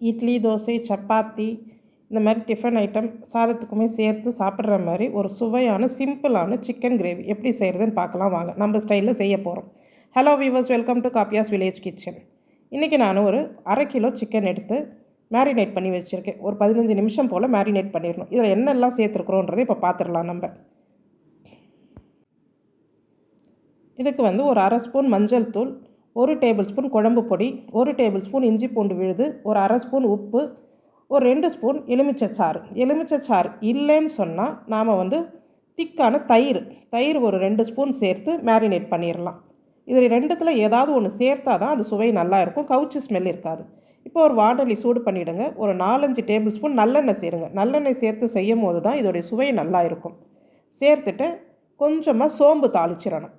இட்லி தோசை சப்பாத்தி இந்த மாதிரி tiffin item சாதத்துக்குமே சேர்த்து சாப்பிட்ற மாதிரி ஒரு சுவையான சிம்பிளான சிக்கன் கிரேவி எப்படி செய்கிறதுன்னு பார்க்கலாம் வாங்க. நம்ம ஸ்டைலில் செய்ய போகிறோம் ஹலோ வீவர்ஸ் வெல்கம் டு காப்பியாஸ் வில்லேஜ் கிச்சன் இன்றைக்கி நான் ஒரு அரை கிலோ சிக்கன் எடுத்து மேரினேட் பண்ணி வச்சுருக்கேன். ஒரு பதினஞ்சு நிமிஷம் போல் மேரினேட் பண்ணிடணும். இதில் என்னெல்லாம் சேர்த்துருக்குறோன்றதை இப்போ பார்த்துடலாம் நம்ம. இதுக்கு வந்து ஒரு அரை ஸ்பூன் மஞ்சள் தூள் ஒரு டேபிள் ஸ்பூன் குழம்பு பொடி ஒரு டேபிள் ஸ்பூன் இஞ்சி பூண்டு விழுது ஒரு அரை ஸ்பூன் உப்பு ஒரு ரெண்டு ஸ்பூன் எலுமிச்சைச்சாறு. எலுமிச்சைச்சாறு இல்லைன்னு சொன்னால் நாம் வந்து திக்கான தயிர் தயிர் ஒரு ரெண்டு ஸ்பூன் சேர்த்து மேரினேட் பண்ணிடலாம் இது ரெண்டுத்தில் ஏதாவது ஒன்று சேர்த்தா தான் அது சுவை நல்லா இருக்கும் கவுச்சி ஸ்மெல் இருக்காது. இப்போ ஒரு வாடலி சூடு பண்ணிவிடுங்க ஒரு நாலஞ்சு டேபிள் ஸ்பூன் நல்லெண்ணெய் சேருங்க. நல்லெண்ணெய் சேர்த்து செய்யும் போது தான் இதோடைய சுவை நல்லா இருக்கும். சேர்த்துட்டு கொஞ்சமாக சோம்பு தாளிச்சிடணும்.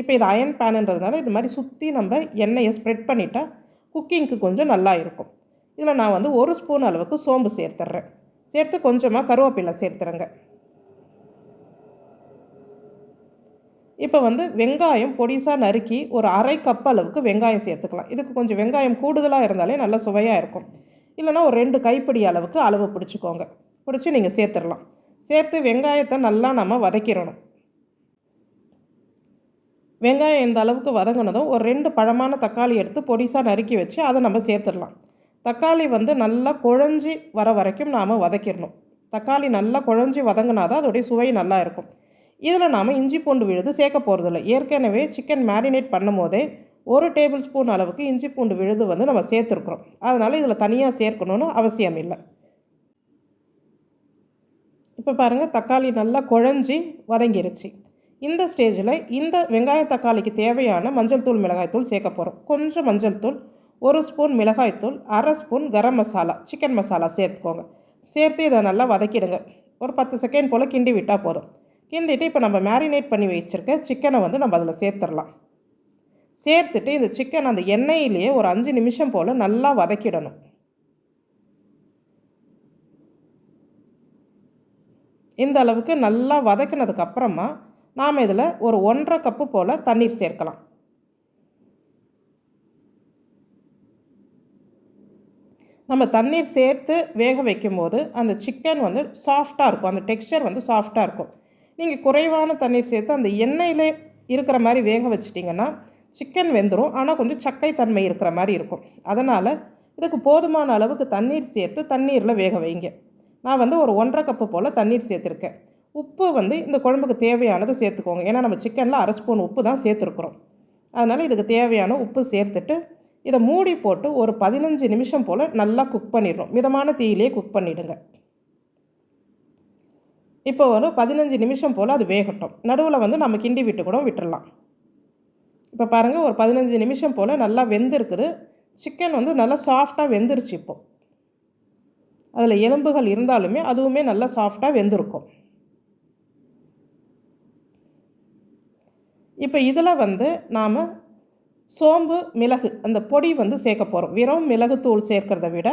இப்போ இது அயன் பேனுன்றதுனால இது மாதிரி சுற்றி நம்ம எண்ணெயை ஸ்ப்ரெட் பண்ணிட்டால் குக்கிங்க்கு கொஞ்சம் நல்லா இருக்கும். இதில் நான் வந்து ஒரு ஸ்பூன் அளவுக்கு சோம்பு சேர்த்துட்றேன் சேர்த்து கொஞ்சமாக கருவேப்பிலை சேர்த்துறேங்க. இப்போ வந்து வெங்காயம் பொடிசாக நறுக்கி ஒரு அரை கப் அளவுக்கு வெங்காயம் சேர்த்துக்கலாம். இதுக்கு கொஞ்சம் வெங்காயம் கூடுதலாக இருந்தாலே நல்ல சுவையாக இருக்கும். இல்லைனா ஒரு ரெண்டு கைப்பிடி அளவுக்கு அளவு பிடிச்சிக்கோங்க. பிடிச்சி நீங்கள் சேர்த்துடலாம் சேர்த்து வெங்காயத்தை நல்லா நம்ம வதக்கிடணும். வெங்காயம் இந்த அளவுக்கு வதங்கினதும் ஒரு ரெண்டு பழமான தக்காளி எடுத்து பொடிசாக நறுக்கி வச்சு அதை நம்ம சேர்த்துடலாம். தக்காளி வந்து நல்லா குழஞ்சி வர வரைக்கும் நாம் வதக்கிடணும். தக்காளி நல்லா குழஞ்சி வதங்கினா தான் அதோடைய சுவை நல்லா இருக்கும். இதில் நாம் இஞ்சி பூண்டு விழுது சேர்க்க போகிறதில்ல ஏற்கனவே சிக்கன் மேரினேட் பண்ணும் போதே ஒரு டேபிள் ஸ்பூன் அளவுக்கு இஞ்சி பூண்டு விழுது வந்து நம்ம சேர்த்துருக்குறோம். அதனால் இதில் தனியாக சேர்க்கணுன்னு அவசியம் இல்லை. இப்போ பாருங்கள் தக்காளி நல்லா குழஞ்சி வதங்கிருச்சு. இந்த ஸ்டேஜில் இந்த வெங்காய தக்காளிக்கு தேவையான மஞ்சள் தூள் மிளகாய் தூள் சேர்க்க போகிறோம் கொஞ்சம் மஞ்சள் தூள் ஒரு ஸ்பூன் மிளகாய்த்தூள் அரை ஸ்பூன் கரம் மசாலா சிக்கன் மசாலா சேர்த்துக்கோங்க. சேர்த்து இதை நல்லா வதக்கிடுங்க. ஒரு பத்து செகண்ட் போல் கிண்டி விட்டால் போதும். கிண்டிட்டு இப்போ நம்ம மேரினேட் பண்ணி வச்சுருக்க சிக்கனை வந்து நம்ம அதில் சேர்த்துடலாம். சேர்த்துட்டு இந்த சிக்கன் அந்த எண்ணெயிலேயே ஒரு அஞ்சு நிமிஷம் போல் நல்லா வதக்கிடணும். இந்த அளவுக்கு நல்லா வதக்கினதுக்கப்புறமா நாம் இதில் ஒரு ஒன்றரை கப்பு போல் தண்ணீர் சேர்க்கலாம். நம்ம தண்ணீர் சேர்த்து வேக வைக்கும்போது அந்த சிக்கன் வந்து சாஃப்டாக இருக்கும். அந்த டெக்ஸ்சர் வந்து சாஃப்டாக இருக்கும். நீங்கள் குறைவான தண்ணீர் சேர்த்து அந்த எண்ணெயில் இருக்கிற மாதிரி வேக வச்சிட்டிங்கன்னா சிக்கன் வெந்துடும் ஆனால் கொஞ்சம் சக்கை தன்மை இருக்கிற மாதிரி இருக்கும். அதனால் இதுக்கு போதுமான அளவுக்கு தண்ணீர் சேர்த்து தண்ணீரில் வேக வைங்க. நான் வந்து ஒரு ஒன்றரை கப்பு போல் தண்ணீர் சேர்த்துருக்கேன். உப்பு வந்து இந்த குழம்புக்கு தேவையானது சேர்த்துக்கோங்க. ஏன்னா நம்ம சிக்கனில் அரை ஸ்பூன் உப்பு தான் சேர்த்துருக்குறோம். அதனால் இதுக்கு தேவையான உப்பு சேர்த்துட்டு இதை மூடி போட்டு ஒரு பதினஞ்சு நிமிஷம் போல் நல்லா குக் பண்ணிடணும். மிதமான தீயிலே குக் பண்ணிவிடுங்க இப்போ ஒரு பதினஞ்சு நிமிஷம் போல் அது வேகட்டும். நடுவில் வந்து நம்ம கிண்டி விட்டு கூட விட்டுடலாம் இப்போ பாருங்கள் ஒரு பதினஞ்சு நிமிஷம் போல் நல்லா வெந்திருக்குது. சிக்கன் வந்து நல்லா சாஃப்டாக வெந்துருச்சு இப்போது அதில் எலும்புகள் இருந்தாலுமே அதுவுமே நல்லா சாஃப்டாக வெந்திருக்கும். இப்போ இதில் வந்து நாம் சோம்பு மிளகு அந்த பொடி வந்து சேர்க்க போகிறோம் வெறும் மிளகுத்தூள் சேர்க்கிறத விட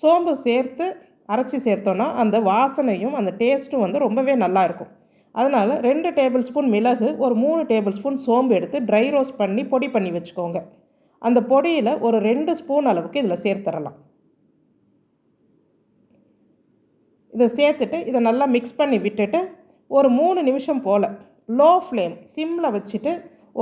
சோம்பு சேர்த்து அரைச்சி சேர்த்தோன்னா அந்த வாசனையும் அந்த டேஸ்ட்டும் வந்து ரொம்பவே நல்லா இருக்கும். அதனால் ரெண்டு டேபிள் ஸ்பூன் மிளகு ஒரு மூணு டேபிள் ஸ்பூன் சோம்பு எடுத்து ட்ரை ரோஸ்ட் பண்ணி பொடி பண்ணி வச்சுக்கோங்க. அந்த பொடியில் ஒரு ரெண்டு ஸ்பூன் அளவுக்கு இதில் சேர்த்துடலாம் இதை சேர்த்துட்டு இதை நல்லா மிக்ஸ் பண்ணி விட்டுட்டு ஒரு மூணு நிமிஷம் போல் லோ ஃப்ளேம் சிம்மில் வச்சுட்டு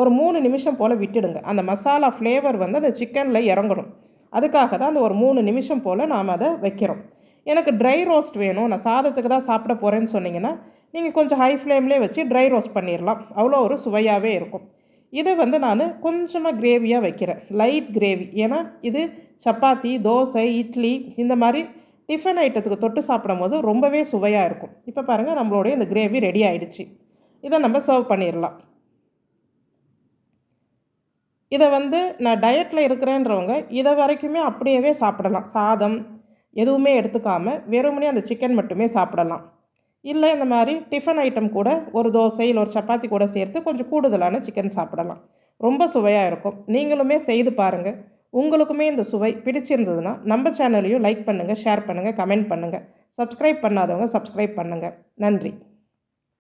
ஒரு மூணு நிமிஷம் போல் விட்டுடுங்க. அந்த மசாலா ஃப்ளேவர் வந்து அந்த சிக்கனில் இறங்கணும் அதுக்காக தான் அந்த ஒரு மூணு நிமிஷம் போல் நாம் அதை வைக்கிறோம். எனக்கு ட்ரை ரோஸ்ட் வேணும். நான் சாதத்துக்கு தான் சாப்பிட போகிறேன்னு சொன்னிங்கன்னா நீங்கள் கொஞ்சம் ஹை ஃப்ளேம்லேயே வச்சு ட்ரை ரோஸ்ட் பண்ணிடலாம். அவ்வளோ ஒரு சுவையாகவே இருக்கும். இதை வந்து நான் கொஞ்சமாக கிரேவியாக வைக்கிறேன். லைட் கிரேவி ஏன்னா இது சப்பாத்தி தோசை இட்லி இந்த மாதிரி டிஃபன் ஐட்டத்துக்கு தொட்டு சாப்பிடும் போது ரொம்பவே சுவையாக இருக்கும். இப்போ பாருங்கள் நம்மளுடைய இந்த கிரேவி ரெடி ஆகிடுச்சு இதை நம்ம சர்வ் பண்ணிடலாம் இதை வந்து நான் டயட்டில் இருக்கிறேன்றவங்க இதை வரைக்குமே அப்படியே சாப்பிடலாம். சாதம் எதுவுமே எடுத்துக்காமல் வெறுமனே அந்த சிக்கன் மட்டுமே சாப்பிடலாம். இல்லை இந்த மாதிரி டிஃபன் ஐட்டம் கூட ஒரு தோசை இல்லை ஒரு சப்பாத்தி கூட சேர்த்து கொஞ்சம் கூடுதலான சிக்கன் சாப்பிடலாம். ரொம்ப சுவையாக இருக்கும். நீங்களுமே செய்து பாருங்கள் உங்களுக்குமே இந்த சுவை பிடிச்சிருந்ததுன்னா நம்ம சேனலையும் லைக் பண்ணுங்கள் ஷேர் பண்ணுங்கள் கமெண்ட் பண்ணுங்கள் சப்ஸ்கிரைப் பண்ணாதவங்க சப்ஸ்கிரைப் பண்ணுங்கள் நன்றி.